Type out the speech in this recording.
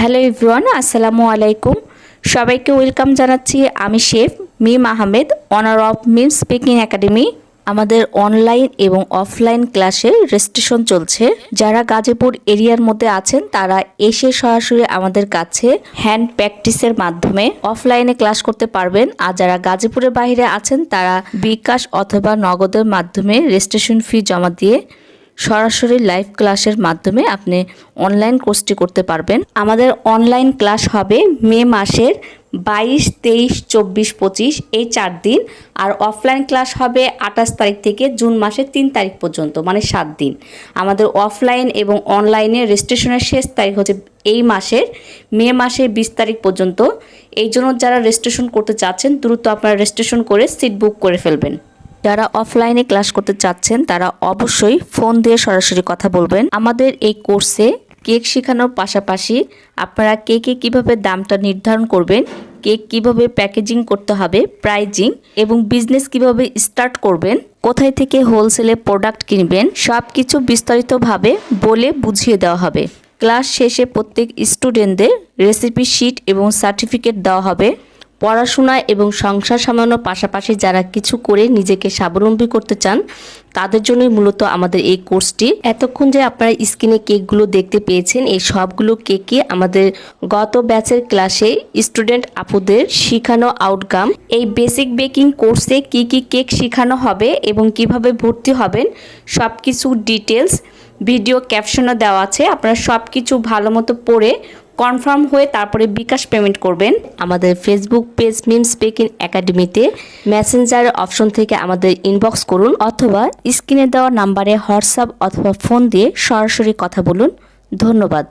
Hello everyone আসসালামু আলাইকুম। সবাইকে ওয়েলকাম জানাচ্ছি আমি chef Mim Ahmed owner of Mim speaking academy আমাদের অনলাইন এবং অফলাইন ক্লাসে রেজিস্ট্রেশন চলছে। যারা গাজীপুর এরিয়ার মধ্যে আছেন, তারা এসে সরাসরি আমাদের কাছে হ্যান্ড প্র্যাকটিসের মাধ্যমে অফলাইনে ক্লাস করতে পারবেন। আর যারা গাজীপুরের বাইরে আছেন, তারা বিকাশ অথবা নগদের মাধ্যমে রেজিস্ট্রেশন ফি জমা দিয়ে সরাসরি লাইভ ক্লাসের মাধ্যমে আপনি অনলাইন কোর্সটি করতে পারবেন। আমাদের অনলাইন ক্লাস হবে মে মাসের বাইশ, তেইশ, চব্বিশ, পঁচিশ এই চার দিন। আর অফলাইন ক্লাস হবে আঠাশ তারিখ থেকে জুন মাসের তিন তারিখ পর্যন্ত মানে সাত দিন। আমাদের অফলাইন এবং অনলাইনে রেজিস্ট্রেশনের শেষ তারিখ হচ্ছে এই মাসের, মে মাসের বিশ তারিখ পর্যন্ত। এই জন্য যারা রেজিস্ট্রেশন করতে চাচ্ছেন, দ্রুত আপনারা রেজিস্ট্রেশন করে সিট বুক করে ফেলবেন। যারা অফলাইনে ক্লাস করতে চাচ্ছেন, তারা অবশ্যই ফোন দিয়ে সরাসরি কথা বলবেন। আমাদের এই কোর্সে কেক শেখানোর পাশাপাশি আপনারা কেকে কীভাবে দামটা নির্ধারণ করবেন কেক কীভাবে প্যাকেজিং করতে হবে প্রাইজিং এবং বিজনেস কীভাবে স্টার্ট করবেন, কোথায় থেকে হোলসেলে প্রোডাক্ট কিনবেন সব কিছু বিস্তারিতভাবে বলে বুঝিয়ে দেওয়া হবে। ক্লাস শেষে প্রত্যেক স্টুডেন্টদের রেসিপি শিট এবং সার্টিফিকেট দেওয়া হবে। পড়াশোনা এবং সংসার সামানোর পাশাপাশি যারা কিছু করে নিজেকে স্বাবলম্বী করতে চান তাদের জন্যই মূলত আমাদের এই কোর্সটি। এতক্ষণ যে আপনারা স্ক্রিনে কেকগুলো দেখতে পেয়েছেন, এই সবগুলো কেকই আমাদের গত ব্যাচের ক্লাসে স্টুডেন্ট আপুদের শিখানো আউটকাম এই বেসিক বেকিং কোর্সে কি কি কেক শেখানো হবে এবং কীভাবে ভর্তি হবেন সব কিছু ডিটেলস ভিডিও ক্যাপশনও দেওয়া আছে। আপনারা সব কিছু ভালো মতো পড়ে কনফার্ম হয়ে তারপরে বিকাশ পেমেন্ট করবেন। আমাদের ফেসবুক পেজ মিম স্পিকিং একাডেমিতে মেসেঞ্জার অপশন থেকে আমাদের ইনবক্স করুন অথবা স্ক্রিনে দেওয়া নাম্বারে হোয়াটসঅ্যাপ অথবা ফোন দিয়ে সরাসরি কথা বলুন। ধন্যবাদ।